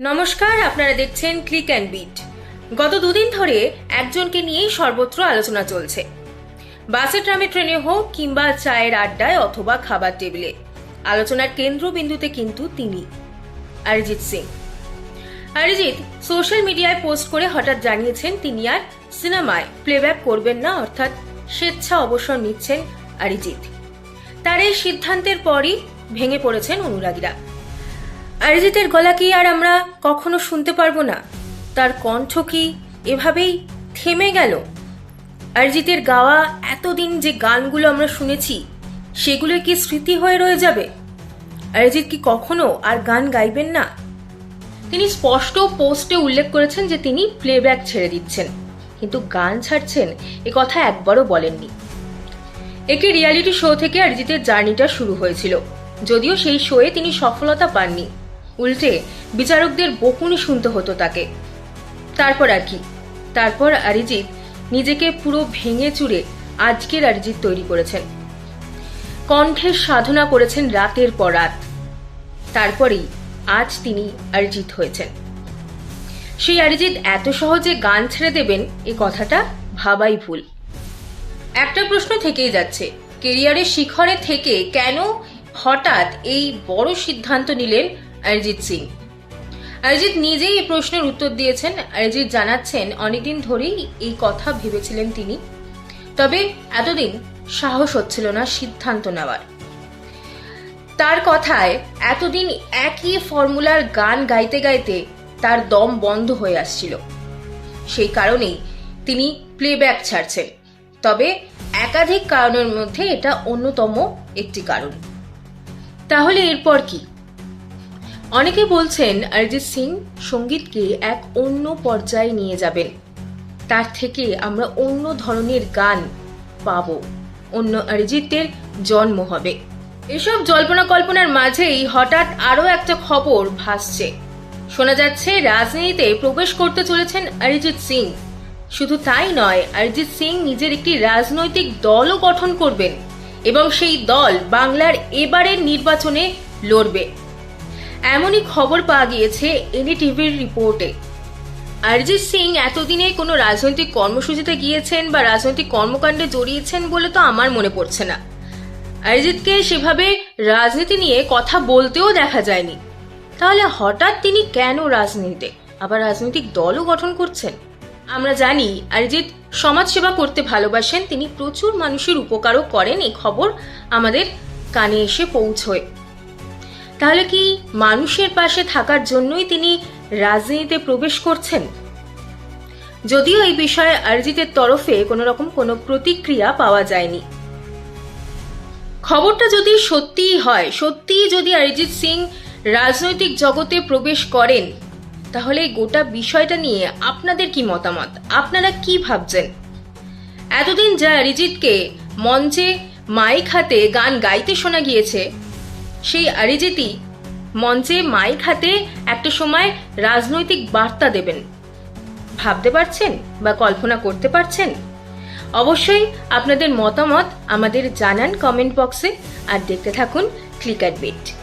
নমস্কার, আপনারা দেখছেন ক্লিক অ্যান্ড বিট গত দুদিন ধরে একজনকে নিয়েই সর্বত্র আলোচনা চলছে। বাসে, ট্রামে, ট্রেনে হোক কিংবা চায়ের আড্ডায় অথবা খাবার টেবিলে। আলোচনার কেন্দ্রবিন্দুতে কিন্তু তিনি, অরিজিৎ সিং। অরিজিৎ সোশ্যাল মিডিয়ায় পোস্ট করে হঠাৎ জানিয়েছেন তিনি আর সিনেমায় প্লেব্যাক করবেন না, অর্থাৎ স্বেচ্ছা অবসর নিচ্ছেন অরিজিৎ। তার এই সিদ্ধান্তের পরই ভেঙে পড়েছেন অনুরাগীরা। অরিজিতের গলা কি আর আমরা কখনো শুনতে পারব না? তার কণ্ঠ কি এভাবেই থেমে গেল? অরিজিতের গাওয়া এতদিন যে গানগুলো আমরা শুনেছি সেগুলো কি স্মৃতি হয়ে রয়ে যাবে? অরিজিৎ কি কখনো আর গান গাইবেন না? তিনি স্পষ্ট পোস্টে উল্লেখ করেছেন যে তিনি প্লেব্যাক ছেড়ে দিচ্ছেন। কিন্তু গান ছাড়ছেন, এ কথা একবারও বলেননি। একে রিয়ালিটি শো থেকে অরিজিতের জার্নিটা শুরু হয়েছিল। যদিও সেই শোয়ে তিনি সফলতা পাননি। উল্টে বিচারকদের বকুনি শুনতে হতো তাকে। তারপর আর কি। তারপর অরিজিৎ নিজেকে পুরো ভেঙে চুরে আজকের অরিজিৎ তৈরি করেছেন। কণ্ঠের সাধনা করেছেন রাতের পর রাত। তারপরেই আজ তিনি অরিজিৎ হয়েছেন। সেই অরিজিৎ এত সহজে গান ছেড়ে দেবেন, এ কথাটা ভাবাই ভুল। একটা প্রশ্ন থেকেই যাচ্ছে, কেরিয়ারের শিখরে থেকে কেন হঠাৎ এই বড় সিদ্ধান্ত নিলেন অরিজিৎ সিং? অরিজিৎ নিজেই এই প্রশ্নের উত্তর দিয়েছেন। অরিজিৎ জানাচ্ছেন, অনেকদিন ধরেই এই কথা ভেবেছিলেন তিনি। তবে এতদিন সাহস হচ্ছিল না সিদ্ধান্ত নেওয়ার। তার কথায় এতদিন একই ফর্মুলার গান গাইতে গাইতে তার দম বন্ধ হয়ে আসছিল। সেই কারণেই তিনি প্লেব্যাক ছাড়ছেন। তবে একাধিক কারণের মধ্যে এটা অন্যতম একটি কারণ। তাহলে এরপর কি? অনেকে বলছেন অরিজিৎ সিং সঙ্গীতকে এক অন্য পর্যায়ে নিয়ে যাবেন। তার থেকে আমরা অন্য ধরনের গান পাব। অন্য অরিজিতের জন্ম হবে। এসব জল্পনা কল্পনার মাঝেই হঠাৎ আরও একটা খবর ভাসছে। শোনা যাচ্ছে, রাজনীতিতে প্রবেশ করতে চলেছেন অরিজিৎ সিং। শুধু তাই নয়, অরিজিৎ সিং নিজের একটি রাজনৈতিক দলও গঠন করবেন এবং সেই দল বাংলার এবারের নির্বাচনে লড়বে। এমনই খবর পাওয়া গিয়েছে এনডিটিভির রিপোর্টে। অরিজিৎ সিং এতদিনে কোনো রাজনৈতিক কর্মসূচিতে গিয়েছেন বা রাজনৈতিক কর্মকাণ্ডে জড়িয়েছেন বলে তো আমার মনে পড়ছে না। অরিজিৎকে সেভাবে রাজনীতি নিয়ে কথা বলতেও দেখা যায়নি। তাহলে হঠাৎ তিনি কেন রাজনীতিতে? আবার রাজনৈতিক দলও গঠন করছেন? আমরা জানি অরিজিৎ সমাজসেবা করতে ভালোবাসেন, তিনি প্রচুর মানুষের উপকারও করেন, এই খবর আমাদের কানে এসে পৌঁছয়। তাহলে কি মানুষের পাশে থাকার জন্যই তিনি রাজনীতিতে প্রবেশ করছেন? যদিও এই বিষয়ে অরিজিতের তরফে কোনো রকম কোনো প্রতিক্রিয়া পাওয়া যায়নি। খবরটা যদি সত্যিই হয়, সত্যিই যদি অরিজিৎ সিং রাজনৈতিক জগতে প্রবেশ করেন, তাহলে গোটা বিষয়টা নিয়ে আপনাদের কি মতামত? আপনারা কি ভাবছেন? এতদিন যা অরিজিৎকে মঞ্চে মাইক হাতে গান গাইতে শোনা গিয়েছে, সেই অরিজিৎই মঞ্চে মাইক হাতে একটা সময় রাজনৈতিক বার্তা দেবেন। ভাবতে পারছেন বা কল্পনা করতে পারছেন? অবশ্যই আপনাদের মতামত আমাদের জানান কমেন্ট বক্সে আর দেখতে থাকুন ক্লিক বিট